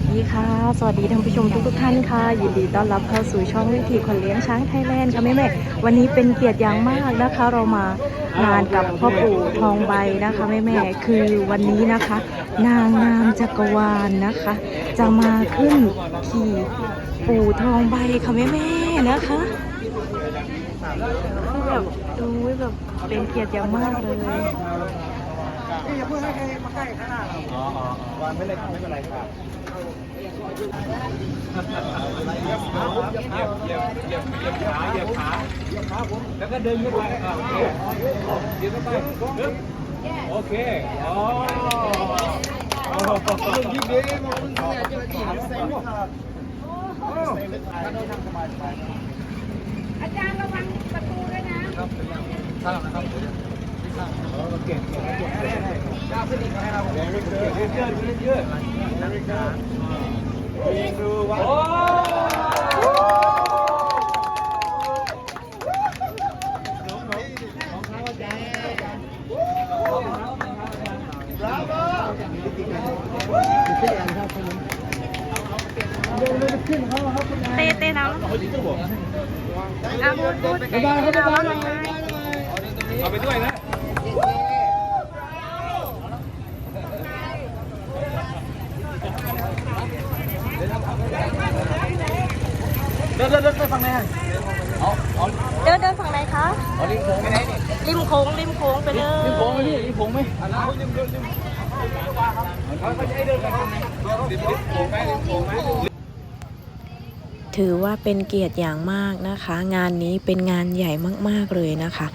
วัสดีค่ะ สวัสดีท่านผู้ชมทุกทุกๆท่านค่ะ ยินดีต้อนรับเข้าสู่ช่องวิถีคนเลี้ยงช้างไทยแลนด์ค่ะแม่แม่วันนี้เป็นเกียรติอย่างมากนะคะ เรามางานกับพ่อปู่ทองใบนะคะแม่แม่คือวันนี้นะคะ นางงามจักรวาลนะคะ จะมาขึ้นขี่ปู่ทองใบค่ะแม่แม่นะคะคือแบบดูแบบเป็นเกียรติอย่างมากเลย นี่อย่าเพิ่งให้ใครมาใกล้ข้างหน้าอ๋ออ๋อวางไม่เลยไม่เป็นไรครับเหยียบเหยียบเหยียบเหยียบเหยียบขาเหยียบขาเหยียบขาผมแล้วก็เดินขึ้นไปอะโอเดินขึ้นไปโอเคอ๋อโอ้โหยิ่งดีมาคุณเนี่ยจะกี่เซนอาจารย์ระวังประตูด้วยนะครับข้างนะครับ เก่งเก่งเก่งก้าวขึ้นอีกให้เรายืดยืดยืดยืดยืดนาฬิกาดูว่าเต้เต้น้ำอะพูดพูดเต้น้ำแล้วไงเอาไปด้วยนะ เดินเดินเดินไปฝั่งไหนเอาเอาเดินเดินฝั่งไหนคะเอาลิงโค้งไปไหนนี่ริมโค้งริมโค้งไปเลยลิงโค้งไหมพี่ลิงโค้งไหมอันนั้นลิงโค้งลิงเขาจะให้เดินไปทางไหนลิงโค้งไหมลิงโค้งไหมถือว่าเป็นเกียรติอย่างมากนะคะ งานนี้เป็นงานใหญ่มากๆเลยนะคะ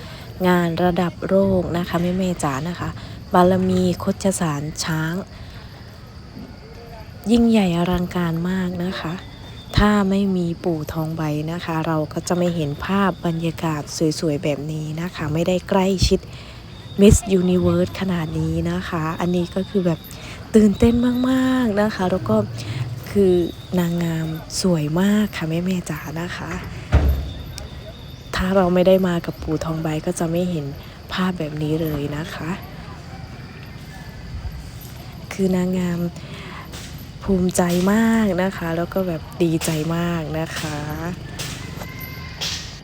งานระดับโลกนะคะแม่เมจ๋านะคะ บารมีคดชสารช้าง ยิ่งใหญ่อลังการมากนะคะ ถ้าไม่มีปู่ทองใบนะคะ เราก็จะไม่เห็นภาพบรรยากาศสวยๆ แบบนี้นะคะ ไม่ได้ใกล้ชิด Miss Universe ขนาดนี้นะคะ อันนี้ก็คือแบบตื่นเต้นมากๆนะคะ แล้วก็คือนางงามสวยมากค่ะแม่แม่จ๋านะคะ ถ้าเราไม่ได้มากับปู่ทองใบก็จะไม่เห็นภาพแบบนี้เลยนะคะ คือนางงาม ภูมิใจมากนะคะ แล้วก็แบบดีใจมากนะคะ